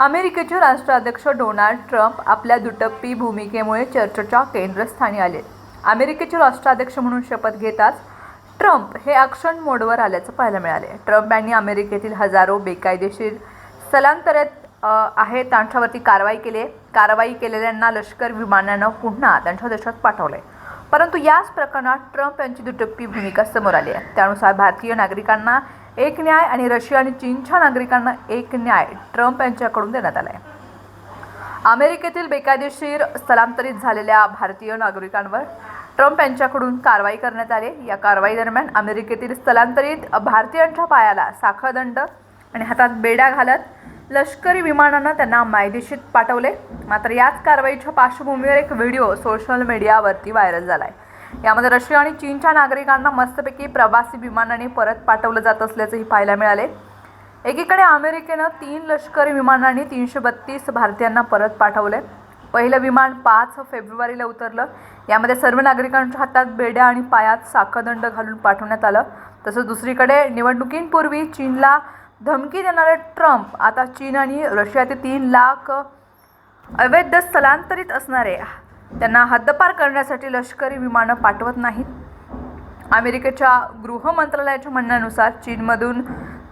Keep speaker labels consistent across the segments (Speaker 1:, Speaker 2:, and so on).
Speaker 1: अमेरिकेचे राष्ट्राध्यक्ष Donald Trump आपल्या दुटप्पी भूमिकेमुळे चर्चेच्या केंद्रस्थानी आले. अमेरिकेचे राष्ट्राध्यक्ष म्हणून शपथ घेताच ट्रम्प हे ॲक्शन मोडवर आल्याचं पाहायला मिळाले. ट्रम्प यांनी अमेरिकेतील हजारो बेकायदेशीर स्थलांतरित आहे त्यांच्यावरती कारवाई केली. कारवाई केलेल्यांना लष्कर विमानानं पुन्हा त्यांच्या देशात पाठवले परंतु याच प्रकरणात ट्रम्प यांची दुटप्पी भूमिका समोर आली आहे. त्यानुसार भारतीय नागरिकांना एक न्याय आणि रशिया आणि चीनच्या नागरिकांना एक न्याय ट्रम्प यांच्याकडून देण्यात आला आहे अमेरिकेतील बेकायदेशीर स्थलांतरित झालेल्या भारतीय नागरिकांवर ट्रम्प यांच्याकडून कारवाई करण्यात आली. या कारवाई दरम्यान अमेरिकेतील स्थलांतरित भारतीयांच्या पायाला साखळदंड आणि हातात बेड्या घालत लष्करी विमानानं त्यांना मायदेशीत पाठवले. मात्र याच कारवाईच्या पार्श्वभूमीवर एक व्हिडिओ सोशल मीडियावरती व्हायरल झाला आहे यामध्ये रशिया आणि चीनच्या नागरिकांना मस्तपैकी प्रवासी विमानाने परत पाठवलं जात असल्याचंही पाहायला मिळाले. एकीकडे अमेरिकेनं तीन लष्करी विमानांनी तीनशे बत्तीस भारतीयांना परत पाठवले. पहिलं विमान पाच फेब्रुवारीला उतरलं. यामध्ये सर्व नागरिकांच्या हातात बेड्या आणि पायात साखदंड घालून पाठवण्यात आलं. तसंच दुसरीकडे निवडणुकींपूर्वी चीनला धमकी देणारे ट्रम्प आता चीन आणि रशियातील तीन लाख अवैध स्थलांतरित असणारे त्यांना हद्दपार करण्यासाठी लष्करी विमानं पाठवत नाहीत. अमेरिकेच्या गृह मंत्रालयाच्या म्हणण्यानुसार चीनमधून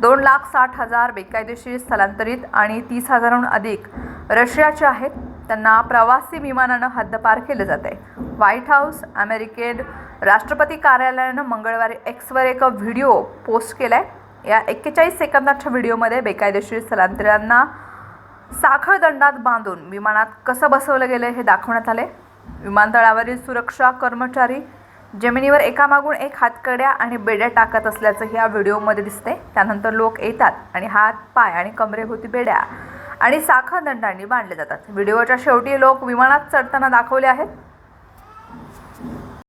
Speaker 1: दोन लाख साठ हजार बेकायदेशीर स्थलांतरित आणि तीस हजाराहून अधिक रशियाचे आहेत. त्यांना प्रवासी विमानानं हद्दपार केलं जात आहे. व्हाईट हाऊस अमेरिकेन राष्ट्रपती कार्यालयानं मंगळवारी एक्सवर एक व्हिडिओ पोस्ट केला आहे या एक्केचाळीस सेकंदाच्या व्हिडिओमध्ये बेकायदेशीर स्थलांतरितांना साखळदंडात बांधून विमानात कसं बसवलं गेलं हे दाखवण्यात आले विमानतळावरील सुरक्षा कर्मचारी जमिनीवर एकामागून एक हातकड्या आणि बेड्या टाकत असल्याचं या व्हिडिओमध्ये दिसते त्यानंतर लोक येतात आणि हात पाय आणि कमरेभोवती बेड्या आणि साखळदंडांनी बांधले जातात. व्हिडिओच्या शेवटी लोक विमानात चढताना दाखवले आहेत.